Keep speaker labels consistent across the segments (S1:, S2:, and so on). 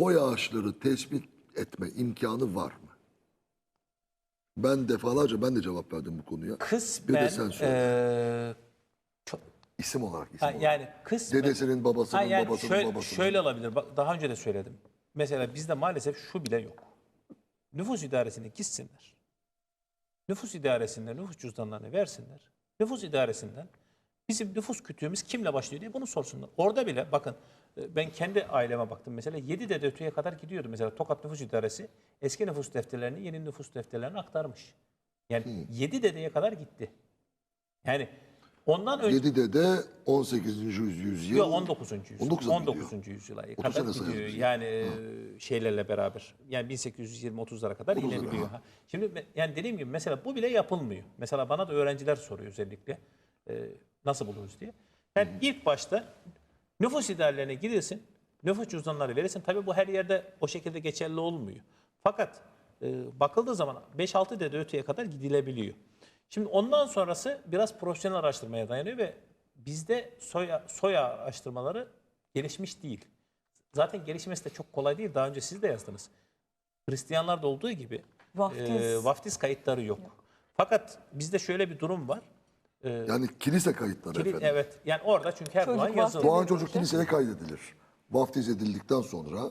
S1: soy ağaçları tespit etme imkanı var mı? Ben defalarca ben de cevap verdim bu konuya. Bir
S2: Kısmen
S1: de sen söyle.
S2: çok,
S1: İsim olarak isim
S2: ha,
S1: olarak.
S2: yani kısmen
S1: Dedesinin babasının
S2: Ha, yani
S1: babasının
S2: şöyle,
S1: babasının.
S2: şöyle olabilir. Bak, daha önce de söyledim. Mesela bizde maalesef şu bile yok. Nüfus idaresine gitsinler. Nüfus idaresinde nüfus cüzdanlarını versinler. Nüfus idaresinden bizim nüfus kütüğümüz kimle başlıyor diye bunu sorsunlar. Orada bile bakın ben kendi aileme baktım. Mesela 7 dede öteye kadar gidiyordu. Mesela Tokat Nüfus İdaresi eski nüfus defterlerini yeni nüfus defterlerine aktarmış. Yani 7 dedeye kadar gitti. Yani ondan önce
S1: 7'de de 18. yüzyıl.
S2: Yok 19. yüzyıl.
S1: 19'a mı
S2: 19. yüzyıla
S1: 30
S2: kadar gidiyor. Yani e, şeylerle beraber. Yani 1820-30'lara kadar
S1: 30'lara,
S2: inebiliyor.
S1: ha.
S2: Ha. Şimdi yani dediğim gibi mesela bu bile yapılmıyor. Mesela bana da öğrenciler soruyor özellikle. e, nasıl buluruz diye. Yani ilk başta nüfus idarelerine gidilsin. Nüfus cüzdanları verilsin. Tabii bu her yerde o şekilde geçerli olmuyor. Fakat e, bakıldığı zaman 5-6 dede öteye kadar gidilebiliyor. Şimdi ondan sonrası biraz profesyonel araştırmaya dayanıyor ve bizde soya, soya araştırmaları gelişmiş değil. Zaten gelişmesi de çok kolay değil. Daha önce siz de yazdınız. Hristiyanlarda olduğu gibi
S3: Vaftiz.
S2: e, vaftiz kayıtları yok. Fakat bizde şöyle bir durum var.
S1: Yani kilise kayıtları
S2: Kili-
S1: efendim.
S2: evet yani orada çünkü her
S3: Çocuk
S2: yazılı.
S1: Doğan
S3: vaftiz
S1: çocuk kiliseye kaydedilir. Vaftiz edildikten sonra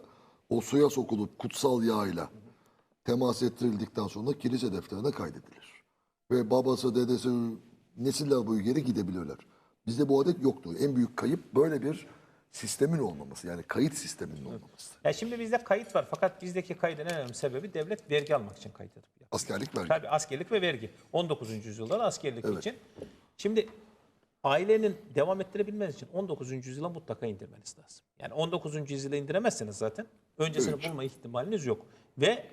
S1: o suya sokulup kutsal yağıyla temas ettirildikten sonra kilise defterine kaydedilir. Ve babası, dedesi, nesiller boyu geri gidebilirler. Bizde bu adet yoktu. En büyük kayıp böyle bir sistemin olmaması. Yani kayıt sisteminin olmaması.
S2: Ya şimdi bizde kayıt var fakat bizdeki kaydın en önemli sebebi devlet vergi almak için kayıt edip.
S1: Askerlik vergi.
S2: Tabii askerlik ve vergi. 19. yüzyılda da askerlik
S1: Evet.
S2: için. Şimdi ailenin devam ettirebilmeniz için 19. yüzyıla mutlaka indirmeniz lazım. Yani 19. yüzyıla indiremezseniz zaten öncesini
S1: Evet.
S2: bulma ihtimaliniz yok. Ve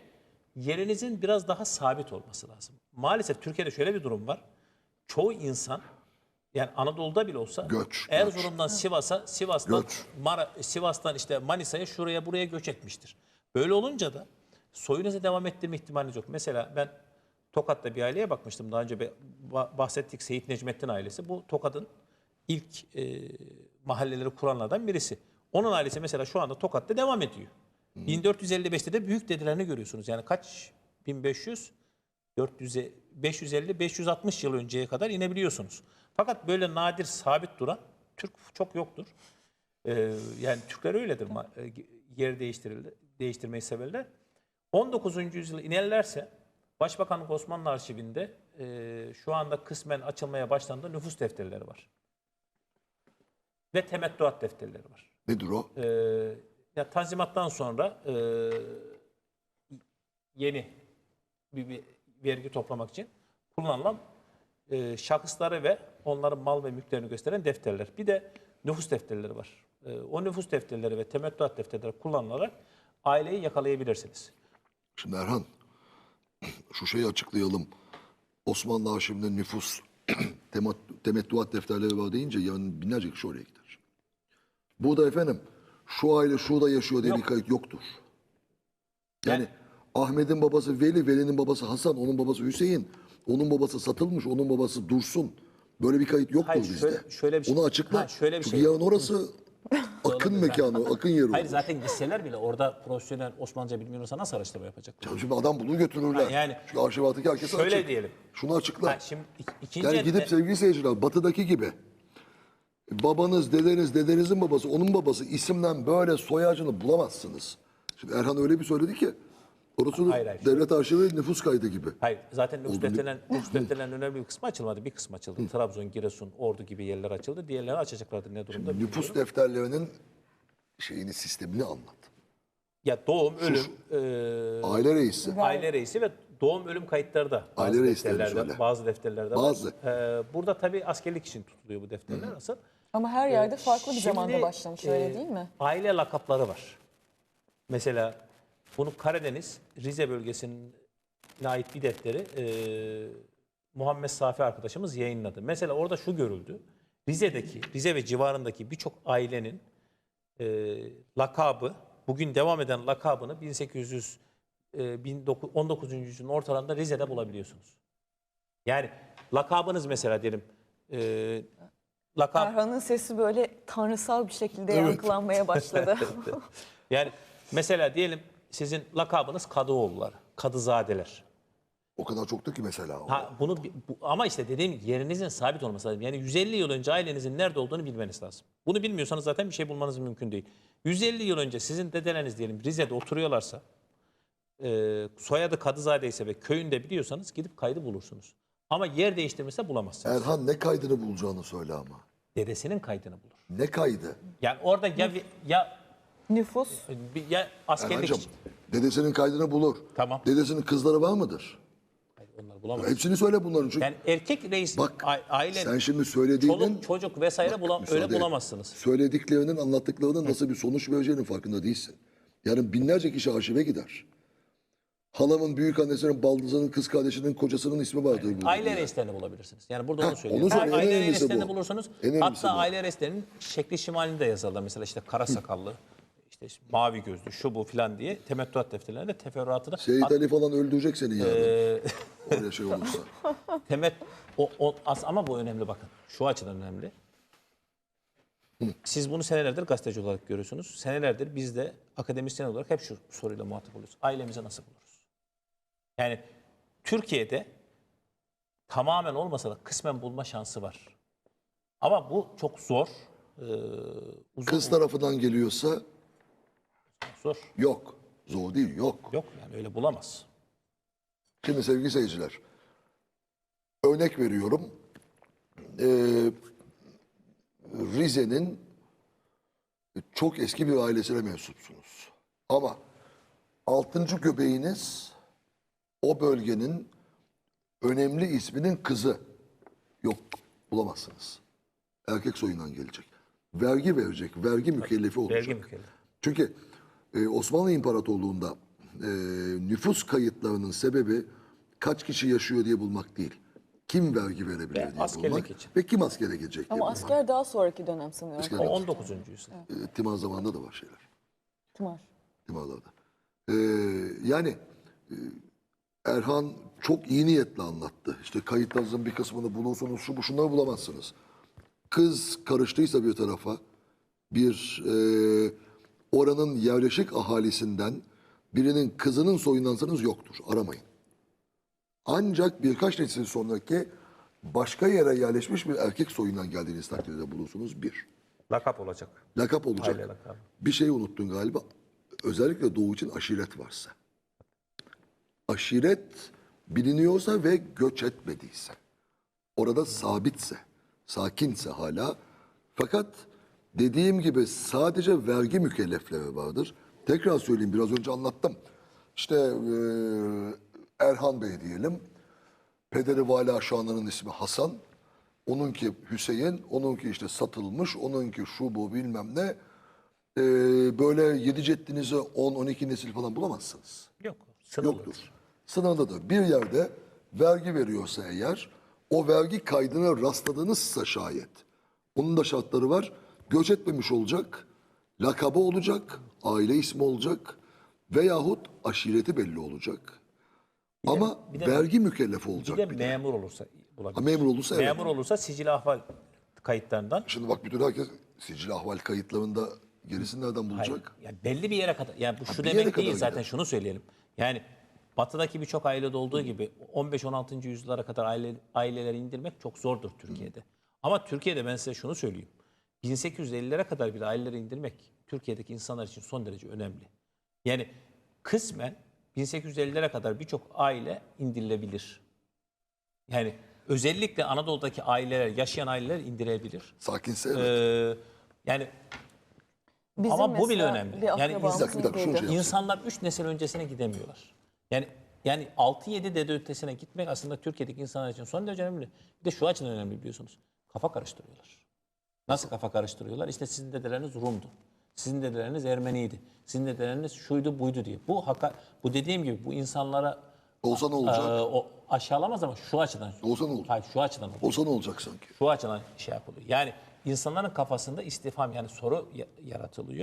S2: yerinizin biraz daha sabit olması lazım. Maalesef Türkiye'de şöyle bir durum var. Çoğu insan yani Anadolu'da bile olsa
S1: Göç,
S2: Erzurum'dan Sivas'a, Sivas'tan
S1: Göç.
S2: Mara, Sivas'tan işte Manisa'ya şuraya buraya göç etmiştir. Böyle olunca da soyunuzu devam ettirme ihtimaliniz yok. Mesela ben Tokat'ta bir aileye bakmıştım. Daha önce bahsettik Seyit Necmettin ailesi. Bu Tokat'ın ilk e, mahalleleri kuranlardan birisi. Onun ailesi mesela şu anda Tokat'ta devam ediyor. 1455'te de büyük dedelerini görüyorsunuz. Yani kaç? 1500 400'e 550 560 yıl önceye kadar inebiliyorsunuz. Fakat böyle nadir sabit duran Türk çok yoktur. Ee, yani Türkler öyledir. e, Yer değiştirirler, değiştirmeyi severler. 19. yüzyıla inerlerse Başbakanlık Osmanlı Arşivinde e, şu anda kısmen açılmaya başlandığı nüfus defterleri var. Ve temettuat defterleri var.
S1: Nedir o?
S2: Ee, ya Tanzimat'tan sonra e, yeni bir, bir vergi toplamak için kullanılan e, şahısları ve onların mal ve mülklerini gösteren defterler. Bir de nüfus defterleri var. E, o nüfus defterleri ve temettuat defterleri kullanılarak aileyi yakalayabilirsiniz.
S1: Şimdi Erhan, şu şeyi açıklayalım. Osmanlı arşivinde nüfus temettuat defterleri var deyince yani binlerce kişi oraya gider. Burada efendim şu aile şurada yaşıyor diye
S2: Yok.
S1: bir kayıt yoktur. Yani,
S2: Yani-
S1: Ahmet'in babası Veli, Veli'nin babası Hasan, onun babası Hüseyin, onun babası satılmış, onun babası Dursun. Böyle bir kayıt yoktur
S2: Hayır,
S1: bizde.
S2: şöyle- şöyle bir şey-
S1: Onu açıkla.
S2: Ha, şöyle bir
S1: Çünkü
S2: şey-
S1: yarın orası akın mekanı, akın yeri
S2: Hayır
S1: olur.
S2: zaten gitseler bile orada profesyonel Osmanlıca bilmiyorsa nasıl araştırma yapacaklar?
S1: Şimdi adam bulur götürürler.
S2: Ha, yani-
S1: Çünkü arşivattaki herkese
S2: Şöyle
S1: açık.
S2: diyelim.
S1: Şunu açıkla.
S2: Ha, şimdi ik- ikinci
S1: Yani gidip sevgili seyirciler batıdaki gibi babanız, dedeniz, dedenizin babası, onun babası isimden böyle soy ağacını bulamazsınız. Şimdi Erhan öyle bir söyledi ki orası
S2: Hayır, hayır.
S1: devlet arşivi nüfus kaydı gibi.
S2: Hayır zaten nüfus
S1: Oldu.
S2: defterlerin, nüfus defterlerinin önemli bir kısmı açılmadı. Bir kısmı açıldı. Trabzon, Giresun, Ordu gibi yerler açıldı. Diğerlerini açacaklardı ne durumda bilmiyorum.
S1: Nüfus defterlerinin şeyini, sistemini anlat.
S2: Ya doğum, ölüm, e,
S1: Aile reisi.
S2: aile reisi ve doğum ölüm kayıtları da bazı
S1: Aile
S2: defterlerde, bazı defterlerde
S1: Bazı.
S2: var. E, burada tabii askerlik için tutuluyor bu defterler asıl.
S3: Ama her yerde farklı bir
S2: Şimdi,
S3: zamanda başlamış öyle
S2: e,
S3: değil mi?
S2: Aile lakapları var. Mesela bunu Karadeniz, Rize bölgesine ait bir defteri e, Muhammed Safi arkadaşımız yayınladı. Mesela orada şu görüldü. Rize'deki, Rize ve civarındaki birçok ailenin e, lakabı, bugün devam eden lakabını 1800 e, 19 19. yüzyılın ortalarında Rize'de bulabiliyorsunuz. Yani lakabınız mesela diyelim e, lakap
S3: Erhan'ın sesi böyle tanrısal bir şekilde
S1: Evet.
S3: yankılanmaya başladı.
S2: Yani Mesela diyelim sizin lakabınız Kadıoğulları, Kadızadeler.
S1: O kadar çoktu ki mesela. o.
S2: Ha, bunu bi- bu, ama işte dediğim yerinizin sabit olması lazım. Yani 150 yıl önce ailenizin nerede olduğunu bilmeniz lazım. Bunu bilmiyorsanız zaten bir şey bulmanız mümkün değil. 150 yıl önce sizin dedeleriniz diyelim Rize'de oturuyorlarsa, e, soyadı Kadızade ise ve köyünde biliyorsanız gidip kaydı bulursunuz. Ama yer değiştirmese bulamazsınız.
S1: Erhan ne kaydını bulacağını söyle ama.
S2: Dedesinin kaydını bulur.
S1: Ne kaydı?
S2: Yani orada ya ya
S3: Nüfus.
S2: ya askerlik
S1: Erhan'cığım dedesinin kaydını bulur.
S2: Tamam.
S1: Dedesinin kızları var mıdır?
S2: Hayır, Onları bulamaz.
S1: Hepsini söyle bunların çünkü.
S2: Yani erkek reis
S1: Bak
S2: a- aile
S1: sen şimdi söylediğinin
S2: çoluk çocuk vesaire bulam
S1: müsaade
S2: öyle
S1: et.
S2: bulamazsınız.
S1: Söylediklerinin, anlattıklarının nasıl bir sonuç vereceğinin farkında değilsin. Yani binlerce kişi arşive gider. Halamın, büyük annesinin, baldızının, kız kardeşinin, kocasının ismi vardır burada.
S2: Aile reislerini bulabilirsiniz. Yani burada onu söylüyorum.
S1: onu söyle, en
S2: aile
S1: önemlisi
S2: reislerini
S1: bu.
S2: bulursanız
S1: En önemlisi
S2: hatta
S1: bu.
S2: aile reislerinin şekli şimalini de yazarlar. Mesela işte kara sakallı, mavi gözlü, şu bu filan diye temettüat defterlerinde teferruatını
S1: Seyit Ali falan öldürecek seni yarın.
S2: Ee,
S1: Öyle şey olursa.
S2: Temet o, o as, ama bu önemli bakın. Şu açıdan önemli. Siz bunu senelerdir gazeteci olarak görüyorsunuz. Senelerdir biz de akademisyen olarak hep şu soruyla muhatap oluyoruz. Ailemizi nasıl buluruz? Yani Türkiye'de tamamen olmasa da kısmen bulma şansı var. Ama bu çok zor. Ee, uzun
S1: Kız tarafından geliyorsa
S2: zor.
S1: yok. Zor değil, yok.
S2: Yok yani öyle bulamaz.
S1: Şimdi sevgili seyirciler, örnek veriyorum. Ee, Rize'nin çok eski bir ailesine mensupsunuz. Ama altıncı göbeğiniz o bölgenin önemli isminin kızı. Yok, bulamazsınız. Erkek soyundan gelecek. Vergi verecek, vergi mükellefi olacak.
S2: Vergi mükellefi.
S1: Çünkü e, Osmanlı İmparatorluğu'nda e, nüfus kayıtlarının sebebi kaç kişi yaşıyor diye bulmak değil. Kim vergi verebilir diye
S2: askerlik
S1: bulmak
S2: için.
S1: ve kim askere gidecek diye
S3: Ama
S1: bulmak.
S3: asker daha sonraki dönem sanıyorum.
S1: Asker-
S2: O 19. yüzyıl.
S1: E, Timar zamanında da var şeyler.
S3: Tımar.
S1: Timarlarda. E, yani e, Erhan çok iyi niyetle anlattı. İşte kayıtlarınızın bir kısmını bulursunuz, şu bu şunları bulamazsınız. Kız karıştıysa bir tarafa bir e, oranın yerleşik ahalisinden birinin kızının soyundansanız yoktur. Aramayın. Ancak birkaç nesil sonraki başka yere yerleşmiş bir erkek soyundan geldiğiniz takdirde bulursunuz bir.
S2: Lakap olacak.
S1: Lakap olacak.
S2: Aile lakabı.
S1: Bir şey unuttun galiba. Özellikle doğu için aşiret varsa. Aşiret biliniyorsa ve göç etmediyse. Orada sabitse, sakinse hala. Fakat dediğim gibi sadece vergi mükellefleri vardır. Tekrar söyleyeyim biraz önce anlattım. İşte eee, Erhan Bey diyelim. Pederi Vala Şanlı'nın ismi Hasan. Onunki Hüseyin, onunki işte satılmış, onunki şu bu bilmem ne. Ee, böyle yedi ceddinizi 10-12 nesil falan bulamazsınız.
S2: Yok. Sınırlı.
S1: Yoktur. Sınırlıdır. Bir yerde vergi veriyorsa eğer, o vergi kaydına rastladığınızsa şayet. Onun da şartları var. Göç etmemiş olacak, lakabı olacak, aile ismi olacak veyahut aşireti belli olacak. Ama
S2: bir de-
S1: vergi mükellefi
S2: Bir
S1: olacak.
S2: de
S1: bir de.
S2: memur olursa bulabilir.
S1: Ha, memur olursa evet.
S2: Memur olursa sicil ahval kayıtlarından
S1: Şimdi bak bütün herkes sicil ahval kayıtlarında gerisini nereden
S2: Hayır,
S1: bulacak?
S2: yani belli bir yere kadar. Yani bu şu
S1: bir yere
S2: demek değil zaten
S1: gider.
S2: şunu söyleyelim. Yani batıdaki birçok ailede olduğu gibi 15-16. yüzyıllara kadar aile, aileleri indirmek çok zordur Türkiye'de. Ama Türkiye'de ben size şunu söyleyeyim. 1850'lere kadar bile aileleri indirmek Türkiye'deki insanlar için son derece önemli. Yani kısmen 1850'lere kadar birçok aile indirilebilir. Yani özellikle Anadolu'daki aileler, yaşayan aileler indirebilir.
S1: Sakinse evet.
S2: Ee, yani
S3: Bizim
S2: Ama bu bile önemli.
S3: Bir
S2: Yani
S1: Bir dakika, bir dakika, şunu şey.
S2: İnsanlar 3 nesil öncesine gidemiyorlar. Yani yani 6-7 dede ötesine gitmek aslında Türkiye'deki insanlar için son derece önemli. Bir de şu açıdan önemli biliyorsunuz. Kafa karıştırıyorlar. Nasıl kafa karıştırıyorlar? İşte sizin dedeleriniz Rum'du. Sizin dedeleriniz Ermeniydi. Sizin dedeleriniz şuydu buydu diye. Bu haka, bu dediğim gibi bu insanlara
S1: Olsa ne olacak?
S2: e, o aşağılamaz ama şu açıdan.
S1: Olsa ne olacak?
S2: Hayır şu açıdan olur.
S1: Olsa ne olacak sanki?
S2: Şu açıdan şey yapılıyor. Yani insanların kafasında istifham yani soru ya- yaratılıyor.